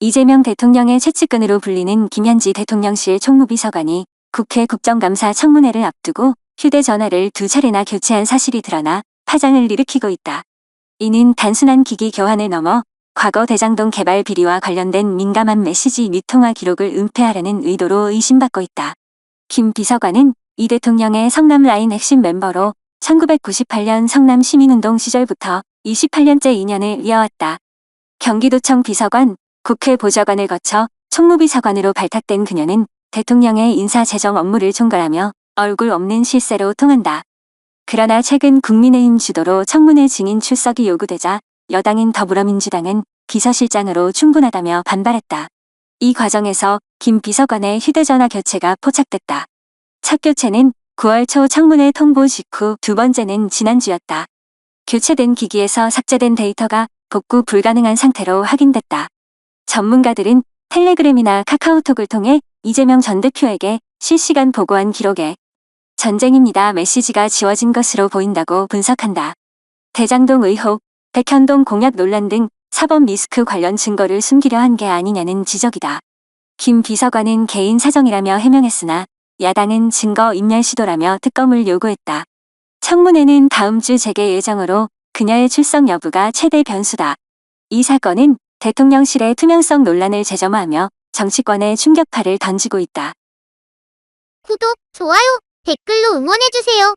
이재명 대통령의 최측근으로 불리는 김현지 대통령실 총무비서관이 국회 국정감사 청문회를 앞두고 휴대전화를 두 차례나 교체한 사실이 드러나 파장을 일으키고 있다. 이는 단순한 기기 교환을 넘어 과거 대장동 개발 비리와 관련된 민감한 메시지 및 통화 기록을 은폐하려는 의도로 의심받고 있다. 김 비서관은 이 대통령의 성남 라인 핵심 멤버로 1998년 성남 시민운동 시절부터 28년째 인연을 이어왔다. 경기도청 비서관, 국회 보좌관을 거쳐 총무비서관으로 발탁된 그녀는 대통령의 인사재정 업무를 총괄하며 얼굴 없는 실세로 통한다. 그러나 최근 국민의힘 주도로 청문회 증인 출석이 요구되자 여당인 더불어민주당은 비서실장으로 충분하다며 반발했다. 이 과정에서 김 비서관의 휴대전화 교체가 포착됐다. 첫 교체는 9월 초 청문회 통보 직후 두 번째는 지난주였다. 교체된 기기에서 삭제된 데이터가 복구 불가능한 상태로 확인됐다. 전문가들은 텔레그램이나 카카오톡을 통해 이재명 전 대표에게 실시간 보고한 기록에 전쟁입니다 메시지가 지워진 것으로 보인다고 분석한다. 대장동 의혹, 백현동 공약 논란 등 사법 리스크 관련 증거를 숨기려 한 게 아니냐는 지적이다. 김 비서관은 개인 사정이라며 해명했으나 야당은 증거 인멸 시도라며 특검을 요구했다. 청문회는 다음 주 재개 예정으로 그녀의 출석 여부가 최대 변수다. 이 사건은 대통령실의 투명성 논란을 재점화하며 정치권에 충격파를 던지고 있다. 구독, 좋아요, 댓글로 응원해주세요.